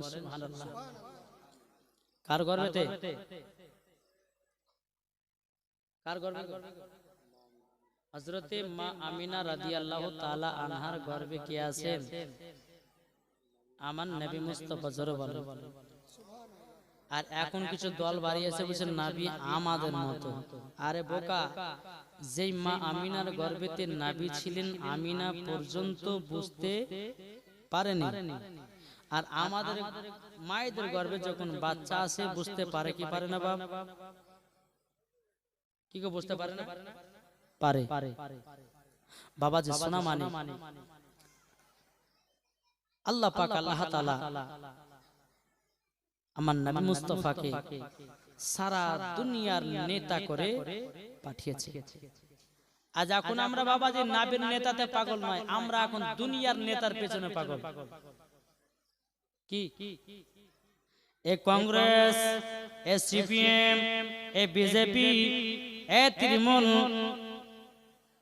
সুবহানাল্লাহ। কার গর্বেতে কার গর্বে? হজরতে মা আমিনা রাদিয়াল্লাহু তাআলা আনহার গর্বে কে আছেন? আমার নবী মুস্তাফা জোরে বলেন। আর এখন কিছু দল বাড়িয়েছে বুঝছেন নাবি আমাদের মতো। আরে বোকা যেই মা আমিনার গর্বেতে নাবি ছিলেন আমিনা পর্যন্ত বুঝতে পারেনি। আর আমাদের মায়েদের গর্ভে যখন বাচ্চা আসে বুঝতে পারে কি পারে না বাপ? কি গো বুঝতে পারে না? পারে। বাবা যে সোনা মানে। আল্লাহ পাক আল্লাহ তাআলা আমার নবী মুস্তাফাকে সারা দুনিয়ার নেতা করে পাঠিয়েছে। আজ এখন আমরা বাবা যে নাবির নেতাতে পাগল নয় আমরা এখন দুনিয়ার নেতার পেছনে পাগল। কি? এ কংগ্রেস এ সিপিএম এ বিজেপি এ তৃণমূল।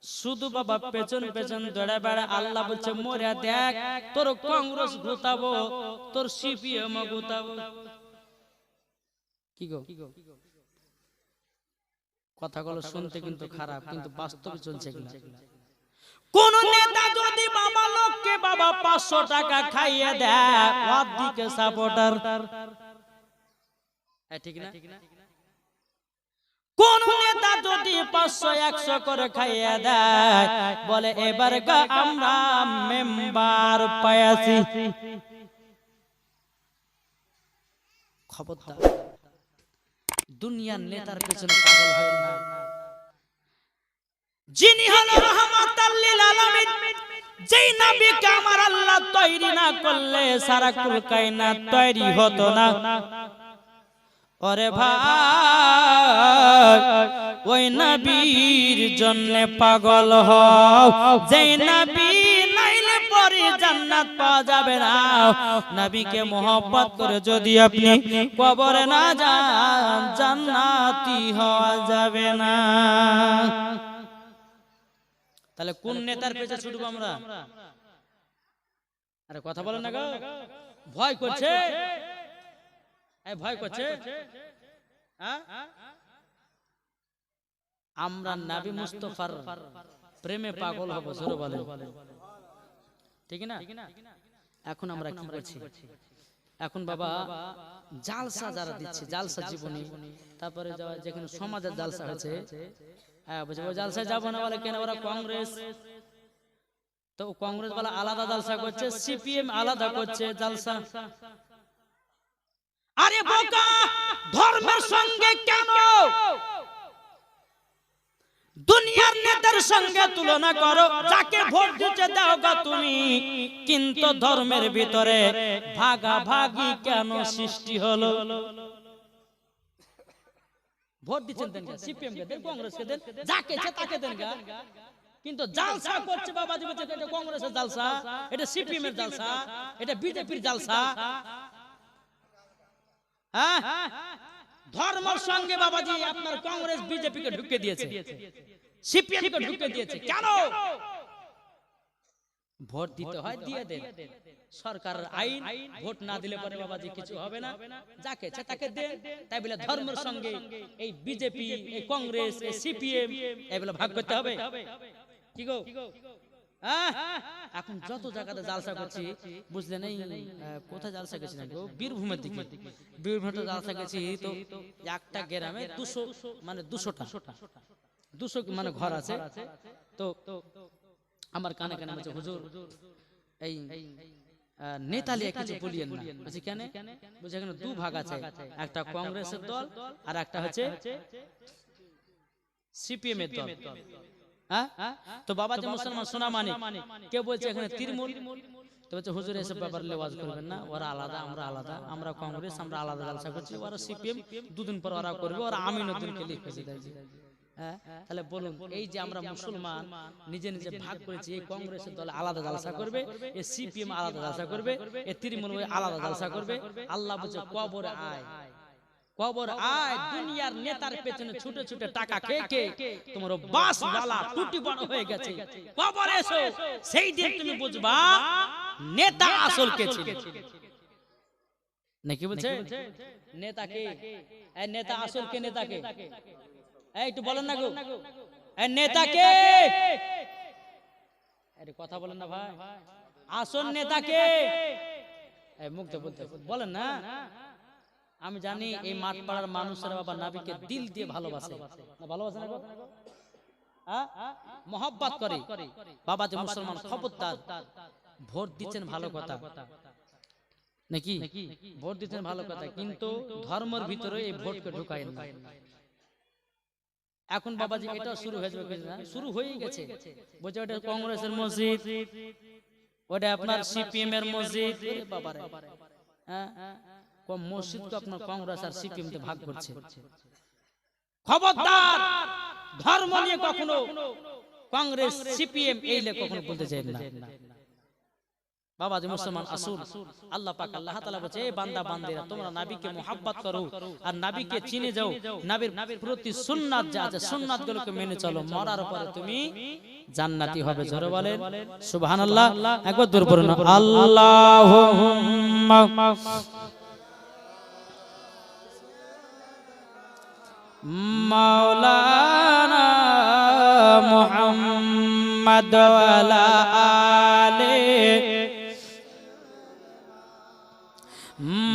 শুধু বাবা পেছন পেছন দৌড়ে বেড়া আল্লাহ বলছে মরে দেখ তোর কংগ্রেস গুতাবো তোর সিপিএম গুতাবো। কি গো? কথাগুলো শুনতে কিন্তু খারাপ কিন্তু বাস্তবে চলছে কিনা? কোন নেতা যদি বাবা লোককে বাবা পাঁচশো টাকা খাইয়ে দেয় ঠিক না? কোন নেতা যদি পাঁচশো, একশো করে খাইয়ে দেয়, বলে, এবার আমরা মেম্বার পায়াছি দুনিয়ার নেতার পেছনে পাগল হয় না। যিনি হলো রহমাতাল লিল আলামিন, যেই নবীকে আমার আল্লাহ তৈরি না করলে সারা কুল তৈরি হতো না। ওরে ভাই, ওই নবীর জন্য পাগল হও। যেই নবী নাইলে পরে জান্নাত পাওয়া যাবে না। নবীকে মোহব্বত করে যদি আপনি কবরে না যান, জান্নাতি হওয়া যাবে না। তাহলে কোন নেতার পেছে ছুটবো আমরা? আরে কথা বলেন না গো। ভয় করছে? ভয় করছে? হ্যাঁ? আমরা নাবি মুস্তফার প্রেমে পাগল হব জোরে বলে ঠিক না? এখন আমরা কি করছি? এখন বাবা জালসা যারা দিচ্ছে জালসা জীবনী তারপরে যেখানে সমাজের জালসা হয়েছে হ্যাঁ বুঝে জালসা যাব না বলে কেন ওরা কংগ্রেস? তো কংগ্রেস বলা আলাদা জালসা করছে সিপিএম আলাদা করছে জালসা। আরে বোকা! ধর্মের সঙ্গে কেন? দুনিয়ার নেতার সঙ্গে তুলনা করো যাকে ভোট দিতে দাও গা তুমি কিন্তু ধর্মের ভিতরে ভাগাভাগি কেন সৃষ্টি হলো? ভোট দিচ্ছেন দেন সিপিএম কে দেন কংগ্রেস কে দেন। যাকে ইচ্ছে তাকে দেন গা কিন্তু জালসা করছে বাবা দিবে এটা কংগ্রেসের জালসা এটা সিপিএম এর জালসা এটা বিজেপির জালসা। হ্যাঁ? ধর্মর সঙ্গে বাবাজি আপনার কংগ্রেস বিজেপি কে ঢুকে দিয়েছে। সিপিএম কে ঢুকে দিয়েছে। কেন? ভোট দিতে হয় দিয়ে দেন। সরকারের আইন ভোট না দিলে পরে বাবাজি কিছু হবে না। যাকে তাকে দেন তাই বলে ধর্মের সঙ্গে এই বিজেপি এই কংগ্রেস এই সিপিএম এগুলো ভাগ করতে হবে। কি গো? এখন যত জায়গাতে জালসা করছি বুঝলেন এই আহ, কোথায় জালসা গেছি না গো? বীরভূমের দিকে। বীরভূমে জালসা গেছি তো একটা গ্রামে দুশো মানে দুশোটা দুশো মানে ঘর আছে। তো আমার কানে কানে বলছে হুজুর এই নেতালিয়া কিছু বলিয়েন না। বলছি কেন? বলছে এখানে দু ভাগ আছে। একটা কংগ্রেসের দল আর একটা হচ্ছে সিপিএম এর দল। হ্যাঁ? তো বাবা যে মুসলমান সোনা মানে কেউ বলছে এখানে তৃণমূল? তো বলছে হুজুর এসব ব্যাপারে লেওয়াজ করবেন না। ওরা আলাদা আমরা আলাদা আমরা কংগ্রেস আমরা আলাদা জালসা করছি। ওরা সিপিএম দুদিন পর ওরা করবে। ওরা আমিনুদ্দিনকে লিখেছে হ্যাঁ? তাহলে বলুন এই যে আমরা মুসলমান নিজে নিজে ভাগ করেছি এই কংগ্রেসের দল আলাদা জালসা করবে এই সিপিএম আলাদা জালসা করবে এই তৃণমূল আলাদা জালসা করবে আল্লাহ বলছে কবরে আয়। কবর আয় দুনিয়ার নেতার পেছনে ছুটে ছুটে টাকা খেয়ে খেয়ে তোমার বাস বালা টুটি বড় হয়ে গেছে। কবর এসো সেই দিন তুমি বুঝবা নেতা আসল কে ছিল। নাকি বলছে? নেতাকে এই নেতা আসল কে? নেতাকে একটু বলেন না গো। আরে কথা বলেন না ভাই। আসল নেতাকে। এই মুগ্ধ বলতে বলেন না। আমি জানি এই মাঠ পাড়ার মানুষেরা বাবা নাবিকে দিল দিয়ে ভালোবাসে। ভালোবাসে। না? মহব্বত করে। বাবা যে মুসলমান খবরদার ভোট দিচ্ছেন ভালো কথা। নাকি? ভোট দিচ্ছেন ভালো কথা। কিন্তু ধর্মের ভিতরে এই ভোটকে ঢুকায় না। এখন বাবাজি এটা শুরু হয়ে। যাবে? শুরু হয়ে গেছে। বলছে ওটা কংগ্রেসের মসজিদ। ওটা আপনার সিপিএম এর মসজিদ। ওরে বাবারে। হ্যাঁ কোন মসজিদকে আপনার কংগ্রেস আর সিপিএম তে ভাগ করছে। খবরদার! ধর্ম নিয়ে কখনো কংগ্রেস সিপিএম এইলে কখনো বলতে চাই না। বাবা যে মুসলমান আসুন আল্লাহ পাক আল্লাহ তাআলা বলছে এই বান্দা বান্দিরা তোমরা নবীকে মোহাব্বত করো আর নবীকে চিনে যাও। নবীর প্রতি সুন্নাত যা আছে সুন্নাত গুলোকে মেনে চলো। মরার পরে তুমি জান্নাতি হবে জোরে বলেন। সুবহানাল্লাহ। একবার দূর পড়ুন। আল্লাহুম্মা। মাওলানা মুহাম্মদ ওয়ালা আলে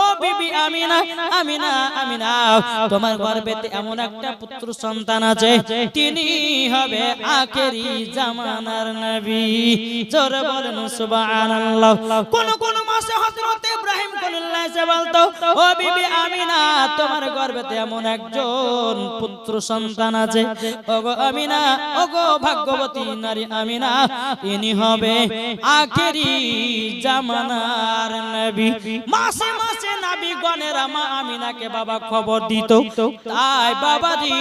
ও বিবি আমিনা তোমার গর্ভেতে এমন একটা পুত্র সন্তান আছে, তিনি হবে আখেরি জামানার নবী। বলেন কোন মাসে ও আমিনা এমন একজন পুত্র সন্তান আছে। ওগো আমিনা, ওগো ভাগ্যবতী নারী আমিনা ইনি হবে আখেরি জামানার নবী। মাসে মাসে নবী গণের মা আমিনাকে বাবা খবর দিত। তাই বাবাজি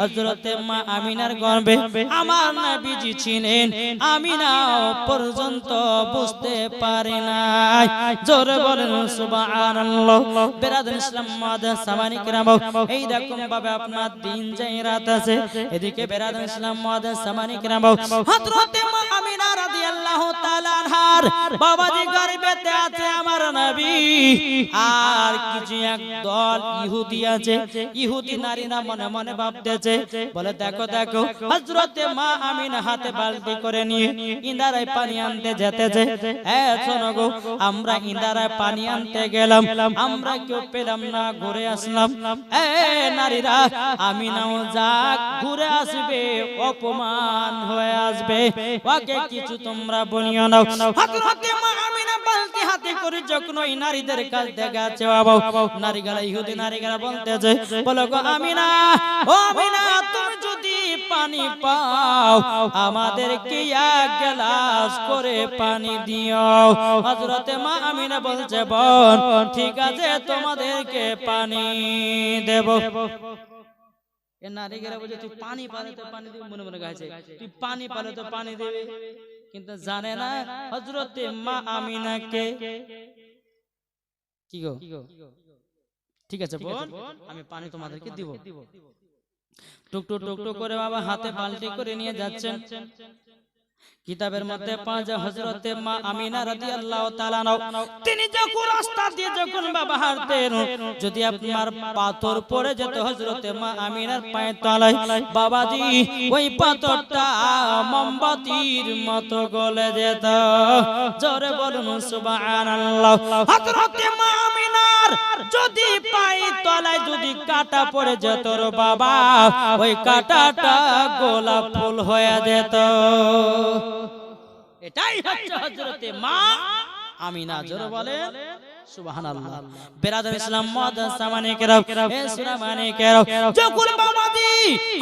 হযরতে মা আমিনার গর্ভে আমার নবীজি ছিলেন। আমিনা পর্যন্ত বুঝতে পারে নাই। জোরে বলেন সুবহানাল্লাহ। বেরাদুল ইসলাম সামানি কিরাম এই রকম ভাবে আপনার দিন যাই রাত আছে। এদিকে বেরাদুল ইসলাম সামানি কিরাম হযরতে মা আমিনা রাদিয়াল্লাহু তাআলা আনহার বাবাজি গর্ভেতে আছে আমার নবী। আর কিছু ইহুদি আছে। ইহুদি নারীরা মনে মনে ভাবতেছে, বলে দেখো দেখো, হযরতে মা আমিনা হাতে বালতি করে নিয়ে ইন্দারায় পানি আনতে যেতেছে। আমরা ইন্দারায় পানি আনতে গেলাম, আমরা কেউ পেলাম না, ঘুরে আসলাম। এ, নারীরা আমিনাও যাক, ঘুরে আসবে, অপমান হয়ে আসবে। ওকে কিছু তোমরা বলিও না হযরতে মা করে যখন ওই নারীদের কাছ থেকে আছে বাবা নারীগুলা ইহুদি নারীগুলা বলতেছে বলো গো আমিনা ও আমিনা তুমি যদি পানি পাও আমাদেরকে এক গ্লাস করে পানি দিও? হযরতে মা আমিনা বলছে বোন ঠিক আছে তোমাদেরকে পানি দেব। এ নারীগুলা বলছে তুই পানি পালে তো পানি দিবি? মনে মনে গাইছে তুই পানি পালে তো পানি দেবে। কিন্তু জানে না হজরতে মা আমিনাকে। কি গো? ঠিক আছে বোন আমি পানি তোমাদেরকে দিব। টুক টুক টুক টুক করে বাবা হাতে বালতি করে নিয়ে যাচ্ছেন। কিতাবের মধ্যে পাঁচ হজরতে মা আমিনা তাআলা আনহা তিনি যখন রাস্তা দিয়ে যখন বাবা হাঁটতেন যদি আপনার পাথর পড়ে যেত হজরতে মা আমিনার পায়ের তলায় বাবাজি ওই পাথরটা মোমবাতির মতো গলে যেত। জোরে বলুন সুবহানাল্লাহ। হজরতে মা আমিনার যদি পায়ের তলায় যদি কাটা পড়ে যেত রে বাবা, ওই কাটাটা গোলাপ ফুল হয়ে যেত। এটাই হচ্ছে হযরতে মা আমিনা, জোরে বলে সুবহানাল্লাহ। বেরাদার ইসলাম মাদ্রাসা মানে কেরাও এ সুরা মানে কেরাও যখন বাবাজি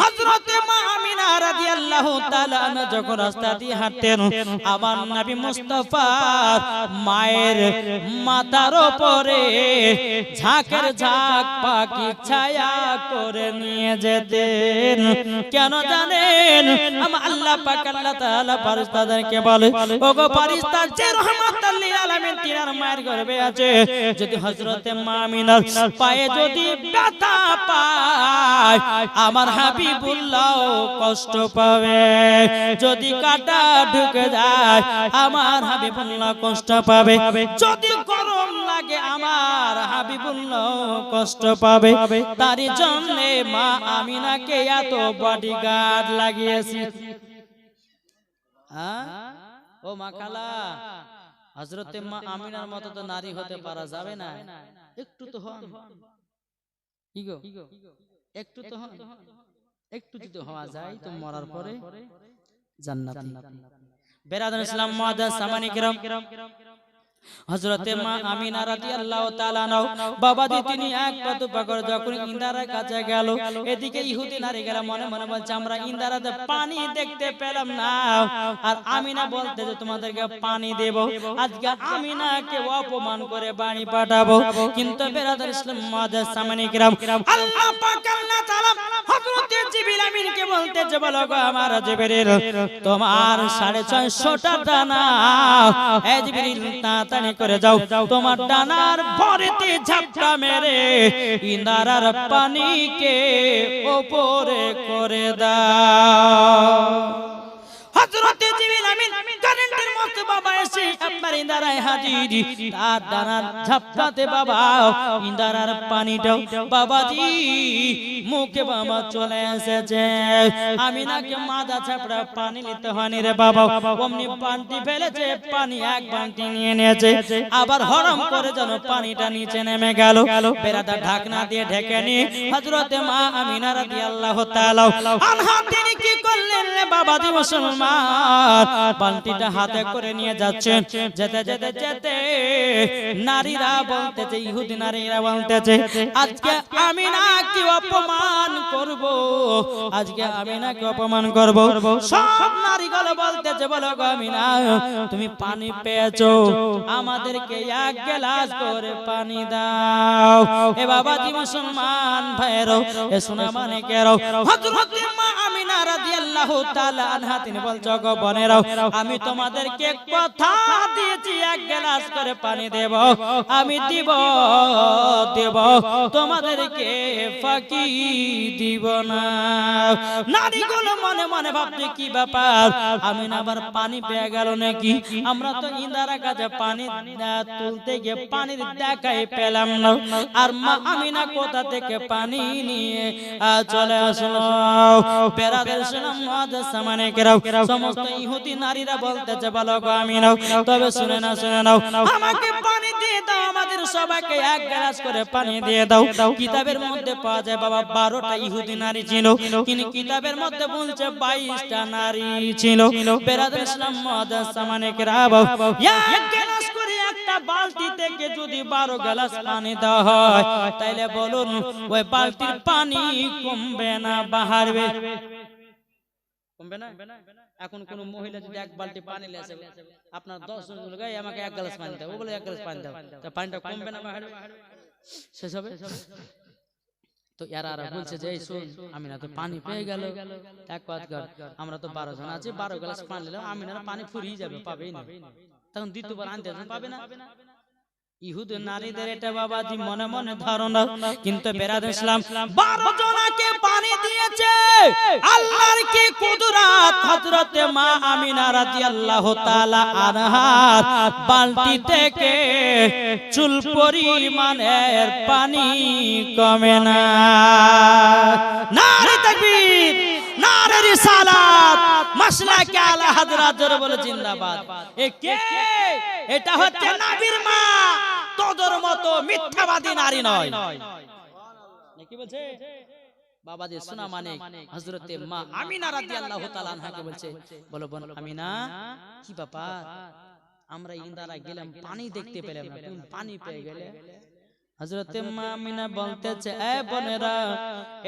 হযরতে মা আমিনা রাদিয়াল্লাহু তাআলা যখন রাস্তা দিয়ে হাঁটতেন, আমার নবী মুস্তাফা মায়ের মাথার উপরে ঝাঁকের ঝাঁক পাখি ছায়া করে নিয়ে যেতেন। কেন জানেন? আল্লাহ পাক আল্লাহ তাআলা ফেরেশতাদেরকে বলে ওগো ফেরেশতা যে রহমাতুল লিল আলামিন তিনার মায়ের গর্ভে আছে যদি হযরতে মা আমিনার পায়ে যদি ব্যথা পায় আমার হাবিবুল্লাহ কষ্ট পাবে। যদি কাটা ঢুকে যায় আমার হাবিবুল্লাহ কষ্ট পাবে। যদি আমার হাবিবুল্লাহ কষ্ট পাবে। তারই জন্য মা আমিনাকে এত বডিগার্ড লাগিয়েছি? ও মা খালা হজরতে মা আমিনার মতো তো নারী হতে পারা যাবে না। একটু তো হন। কি গো? একটু তো হন। একটু যদি হওয়া যায় তো মরার পরে জান্নাত। বেরাদান ইসলাম মুআদ্দাস সামানি হযরতে মা আমিনা বাবা দি তিনি এক পা দুপা করে যখন ইন্দারার কাছে গেল এদিকে ইহুদি নারী গেল মনে মনে বলছে আমরা ইন্দারাতে পানি দেখতে পেলাম না। আর আমিনা বলতে যে তোমাদেরকে পানি দেব। আজকে আমিনাকে অপমান করে বাড়ি পাঠাবো। কিন্তু বেরাদার ইসলাম সামানি কিরাম আল্লাহ পাক আল্লাহ তাআলা হযরতে জিবরিল আমিনকে বলতে যে বলো গো আমার জিবরিল তোমার 650 টা দানা এ জিবরিল তাড়াতাড়ি করে যাও। তোমার ডানার ভরেতে ঝাপটা মেরে ইনারার পানিকে ওপরে করে দাও। হযরতে আমিন বাবা এসে আপনার ইন্দারায় হাজির। তার ডানার ঝাপটাতে বাবা, ইন্দারার পানিটাও বাবাজি, মুখে বাবা চলে এসেছে। আমি নাকি মাদা ছাপড়া পানি নিতে হয়নি রে বাবা। অমনি ফেলেছে, পানি এক বালতি নিয়ে নিয়েছে। আবার হরম করে যেন পানিটা নিচে নেমে গেল। বেড়াটা ঢাকনা দিয়ে ঢেকে নিয়ে হজরতে মা আমিনা রাদিয়াল্লাহু তাআলা আনহা, তিনি কি করলেন রে বাবাজি, মুসলমান? বালতিটা হাতে করে নিয়ে যাচ্ছেন যেতে যেতে যেতে নারীরা বলতেছে ইহুদি নারীরা বলতেছে আজকে আমি নাকি অপমান করব। আজকে আমি নাকি অপমান করব। সব নারীগুলো বলতেছে বলো গো আমি না তুমি পানি পেয়েছ। আমাদেরকে এক গ্লাস করে পানি দাও। এ বাবাজি মুসলমান ভাইরো এ সোনা মানে কেরো হযরত মা তিনি বলছো আমি তোমাদেরকে কথা দিয়েছি, এক গ্লাস করে পানি দেব, আমি দিব, দেব, তোমাদেরকে ফাঁকি দিব না। নারীগুলো মনে মনে ভাবছে, কি ব্যাপার? আমি না আবার পানি পেয়ে গেল নাকি? আমরা তো ইন্দারা কাছে পানি তুলতে গিয়ে পানির দেখাই পেলাম না। আর মা আমি না কোথা থেকে পানি নিয়ে চলে আসলো? বেড়াদের শুনলাম সামানে কেরাও, সমস্ত ইহুদি নারীরা বলতেছে শুনে না শুনে নাও। আমাকে পানি দিয়ে দাও, আমাদের সবাইকে এক গ্লাস করে পানি দিয়ে দাও। কিতাবের মধ্যে পাওয়া যায়, বাবা, বারোটা ইহুদি নারী ছিল। কিন্তু কিতাবের মধ্যে বলছে, বাইশটা নারী ছিল। বেরাদের ইসলাম সামানে কেরাও, এক একটা বালতি থেকে যদি বারো গ্লাস পানি দেওয়া হয়, তাইলে বলুন, ওই বালতির পানি কমবে না, বাহারবে? কমবে না? এখন কোন মহিলা যদি এক বালতি পানি লেসে আপনার দশ জন লোক আমাকে এক গ্লাস পানি দাও ও বলে এক গ্লাস পানি দাও তা পানিটা কমবে না শেষ হবে? তো এরা আর বলছে যে শোন আমি না তো পানি পেয়ে গেল। এক কাজ কর আমরা তো বারো জন আছি বারো গ্লাস পানি নিলাম আমি না পানি ফুরিয়ে যাবে পাবেই না। তখন দ্বিতীয়বার আনতে পাবে না? ইহুদ নারীদের এটা বাবাজি মনে মনে ধারণা। কিন্তু বেরাদ ইসলাম বারো জনাকে পানি দিয়েছে। আল্লাহর কি কুদরত? হযরতে মা আমিনা রাদিয়াল্লাহু তাআলা আনহার বালতি থেকে চুল পরিমাণের পানি কমে না। নারে তাকবীর নারে রিসালাত মাসলাকে আলা হযরত জোরে বলে জিন্দাবাদ। এ কে? এটা হচ্ছে নবীর মা। তোদের মতো মিথ্যাবাদী নারী নয়। কি বলছে? মানে মা আমিনা রাদিয়াল্লাহু তাআলা আনহাকে বলছে বলো বোন আমিনা কি ব্যাপার? আমরা ইন্দারা গেলাম পানি দেখতে পেলাম না তুমি পানি পেয়ে গেলে। হজরতে মামিনা বলতেছে এ বোনেরা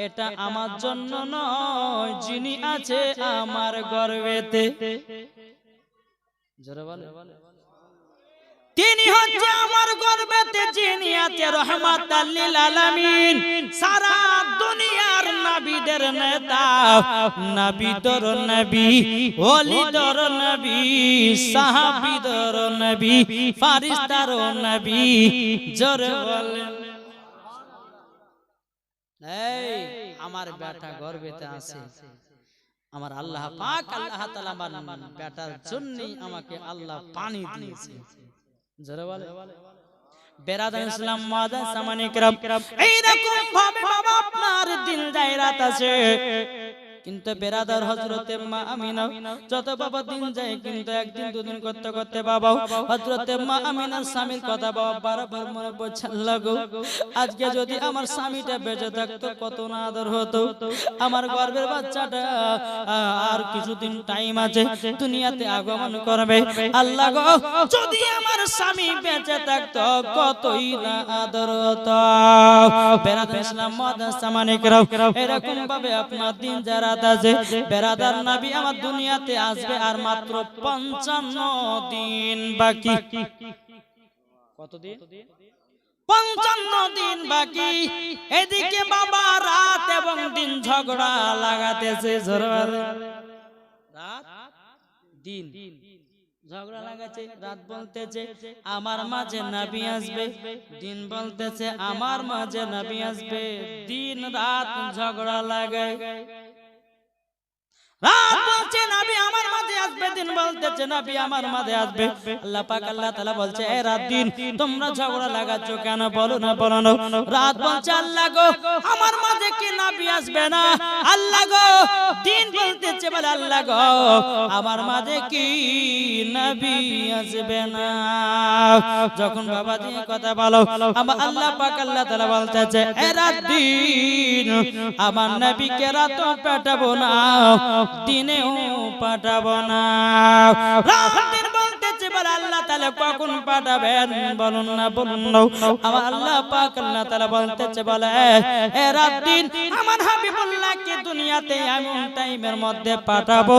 এটা আমার জন্য নয় যিনি আছে আমার গর্বেতে। জোরে বলে তিনি হচ্ছে আমার গর্বেতে, যিনি আছে রহমাত আলামিন। সারা দুনিয়ার নবীদের নেতা নবীদর নবী ওলিদর নবী সাহাবীদর নবী, ফারিস্তার নবী, জোরে বলেন এই, আমার বেটা গর্বেতে আছে। আমার আল্লাহ পাক, আল্লাহ তাআলা আমার বেটার জন্যই আমাকে আল্লাহ পানি দিয়েছে। যারা বলে। বেরাদান ইসলাম মাদান সামানিক এই রকম ভাবে আপনার দিন যায় রাত আছে। কিন্তু বেরাদার হজরতে মা আমিনা, যত বাবা দিন যায়, কিন্তু একদিন দুদিন করতে করতে বাবা হজরতে মা আমিনার স্বামীর কথা বাবা বারবার মনে পড়ছে লাগো আজকে যদি আমার স্বামীটা বেঁচে থাকতো, কত না আদর হতো। আমার গর্বের বাচ্চাটা আর কিছুদিন টাইম আছে, দুনিয়াতে আগমন করবে। আল্লাহ গো যদি আমার স্বামী বেঁচে থাকতো, কতই না আদর হতো। বেরাদার ইসলাম মাদ্রাসা মানিকরাও এরকম ভাবে আপনার দিন যারা আছে। বেরাদার নবী আমার দুনিয়াতে আসবে আর মাত্র পঞ্চান্ন দিন বাকি। কতদিন? পঞ্চান্ন দিন বাকি। এদিকে বাবা রাত এবং দিন ঝগড়া লাগাতেছে রাত? দিন। ঝগড়া লাগাচ্ছে, রাত বলতেছে, আমার মাঝে নবী আসবে। দিন বলতেছে, আমার মাঝে নবী আসবে। দিন, রাত ঝগড়া লাগায়। রাত বলছে নবী আমার মাঝে আসবে দিন বলতেছে নবী আমার মাঝে আসবে। আল্লাহ পাক আল্লাহ তাআলা বলছে এ রাত দিন তোমরা ঝগড়া লাগাচ্ছ কেন? বলো না বলো না। রাত বলছে আল্লাহ গো আমার নবী নবী যখন বাবা দিয়ে কথা বলো, আমার আল্লাহ পাক আল্লাহ তাআলা বলতেছে, এ রাত দিন আমার নবীকে রাত পাঠাবো না, দিনেও পাঠাবো না। রাত বলে আল্লাহ তাআলা কখন পাঠাবেন? বলুন না, বলুন আমার আল্লাহ পাক আল্লাহ তাআলা বলতেছে, বলে, এ দিন আমার হাবিবুল্লাহকে দুনিয়াতে এমন টাইমের মধ্যে পাঠাবো।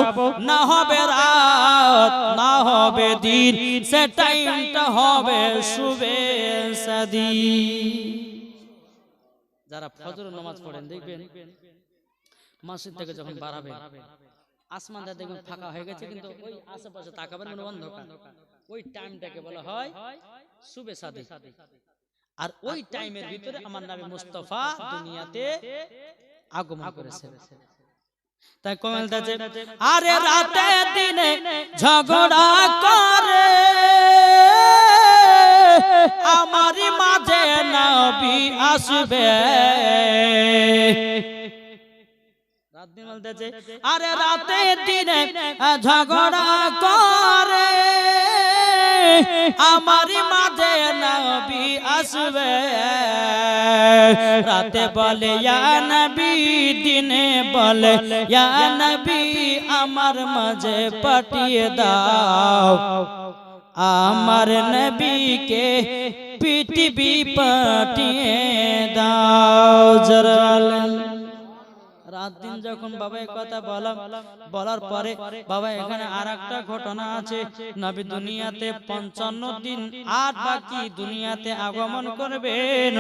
না হবে রাত, না হবে দিন, সে টাইমটা হবে শুভে সাদি যারা ফজর নামাজ পড়েন, দেখবেন, মসজিদ থেকে যখন বাড়াবে আসমানটা দেখবেন ফাঁকা হয়ে গেছে কিন্তু ওই আশেপাশে তাকাবেন মানে অন্ধকার। ওই টাইমটাকে বলা হয় শুভে সাদি। আর ওই টাইমের ভিতরে আমার নামে মুস্তফা দুনিয়াতে আগমন করেছে। তাই কমেল দাজে আরে রাতে দিনে ঝগড়া করে। আমারই মাঝে নবী আসবে। আরে রাতে দিনে ঝগড়া করে আমারই মাঝে নবী আসবে। রাতে বলে নবী দিনে বলে নবী আমার মাঝে পাঠিয়ে দাও। আমার নবীকে পৃথিবী পাঠিয়ে দাও। জরাল রাত দিন যখন বাবা কথা বলা বলার পরে বাবা এখানে আর একটা ঘটনা আছে। নবী দুনিয়াতে পঞ্চান্ন দিন আর বাকি দুনিয়াতে আগমন করবেন।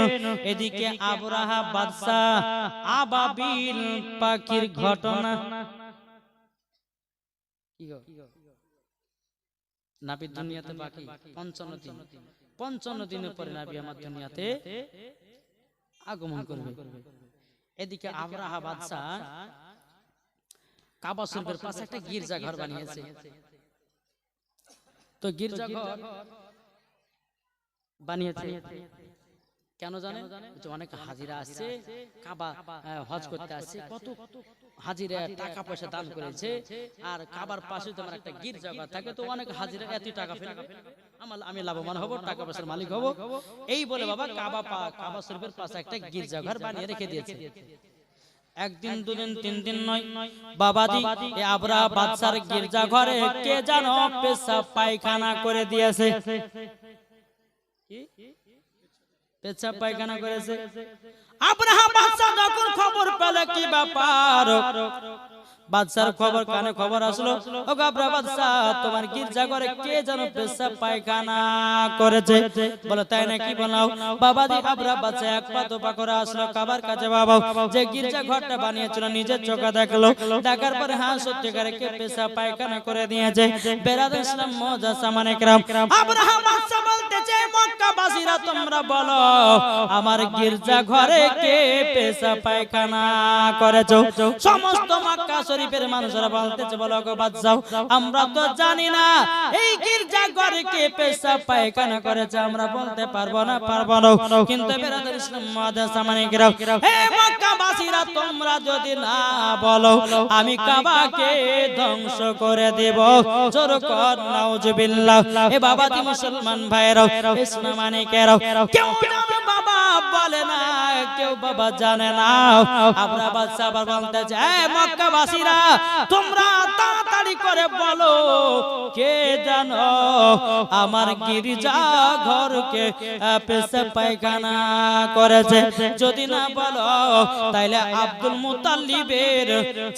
এদিকে আবরাহা বাদশাহ আবাবিল পাখির ঘটনা। নাবি দুনিয়াতে বাকি পঞ্চান্ন দিন। পঞ্চান্ন দিনের পরে নাবি আমার দুনিয়াতে আগমন করবে। এদিকে আমরাহা বাদশাহ কাবা শরীফের পাশে একটা গির্জা ঘর বানিয়েছে। তো গির্জা ঘর বানিয়েছে। কেন জানে? অনেক হাজিরা আসছে কাবা হজ করতে আসছে। কত হাজিরা টাকা পয়সা দান করেছে আর কাবার পাশে তোমার একটা গির্জা থাকে তো অনেক হাজিরা এত টাকা ফেলবে আমার আমি লাভবান হব টাকা পয়সার মালিক হব এই বলে বাবা কাবা কাবা শরীফের পাশে একটা গির্জা ঘর বানিয়ে রেখে দিয়েছে। একদিন দুদিন তিন দিন নয় বাবাজি আবরা বাদশার গির্জা ঘরে কে জানো পেশাব পায়খানা করে দিয়েছে। কি? পেচ্ছাপ পায়খানা করেছে। আব্রাহাম বাদশা যখন খবর পেল কি ব্যাপার? বাদশার খবর কানে খবর আসলো ও গাবরা বাদশাহ তোমার গির্জা ঘরে কে যেন পেশাব পায়খানা করেছে বলে তাই নাকি বলাও বাবা দি গাবরা বাদশা এক পা দোপা করে আসলো কাবার কাছে বাবা যে গির্জা ঘরটা বানিয়েছিল নিজের চোখে দেখলো দেখার পরে হ্যাঁ সত্যিকারে কে পেশাব পায়খানা করে দিয়েছে বেরাদ ইসলাম মজা সামানে کرام আব্রাহাম বাদশা বলতেছে মক্কাবাসীরা তোমরা বলো আমার গির্জা ঘরে কে পেশা পায়খানা করেছো সমস্ত মক্কা শরীফের মানুষরা বলতেছে বলো গো বাদশাহ আমরা তো জানি না এই গির্জা ঘরে কে পেশা পায়খানা করেছে আমরা বলতে পারব না পারব না। কিন্তু বেরাদার ইসলাম মহাদাস সামানে গিরাও হে মক্কাবাসীরা তোমরা যদি না বলো আমি কাবাকে ধ্বংস করে দেব। জোর কর নাউজুবিল্লাহ। এ বাবাজি মুসলমান ভাইরাও ইসলাম মানিকেরাও কেউ জানে বাবা বলে না, কেউ বাবা জানে না। আমরা বাদশা আবার বলতে চাই মক্কাবাসীরা, তোমরা তাড়াতাড়ি করে বলো, কে জানো আমার গির্জা ঘরকে পেশা পায়খানা করেছে। যদি না বলো, তাইলে আব্দুল মুতাল্লিবের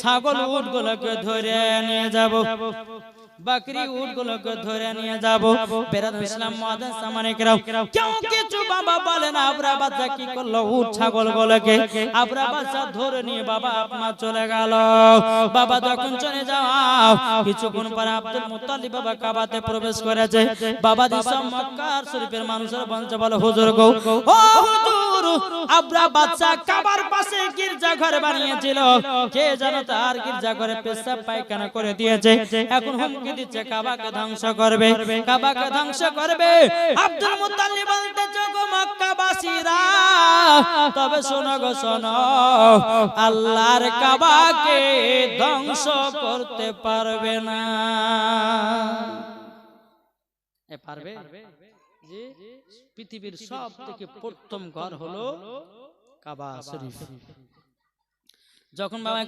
ছাগল উটগুলোকে ধরে নিয়ে যাব। বাকরি উট গুলোকে ধরে নিয়ে যাব। বেরাদ ইসলাম মাদান সামানে কেরাও কেউ কিছু বাবা বলে না আবরা বাচ্চা কি করল উট ছাগল গুলোকে আবরা বাচ্চা ধরে নিয়ে বাবা আপনা চলে গেল। বাবা যখন চলে যাও কিছুক্ষণ পরে আব্দুল মুত্তালিব বাবা কাবাতে প্রবেশ করেছে। বাবা দিসাম মক্কার শরীফের মানুষের বঞ্চ বলে হুজুর গো ও হুজুর আবরা বাচ্চা কাবার পাশে গির্জা ঘর বানিয়েছিল। কে জানো তার গির্জা ঘরে পেশাব পায়খানা করে দিয়েছে এখন হুমকি দিচ্ছে, কাবাকে ধ্বংস করবে। কাবাকে ধ্বংস করবে। আব্দুল বলতে মক্কাবাসীরা, তবে শোনো গো, শোনো। আল্লাহর কাবাকে ধ্বংস করতে পারবে না। এ পারবে? পৃথিবীর সব থেকে প্রথম ঘর হলো কাবা শরীফ। যখন বাবা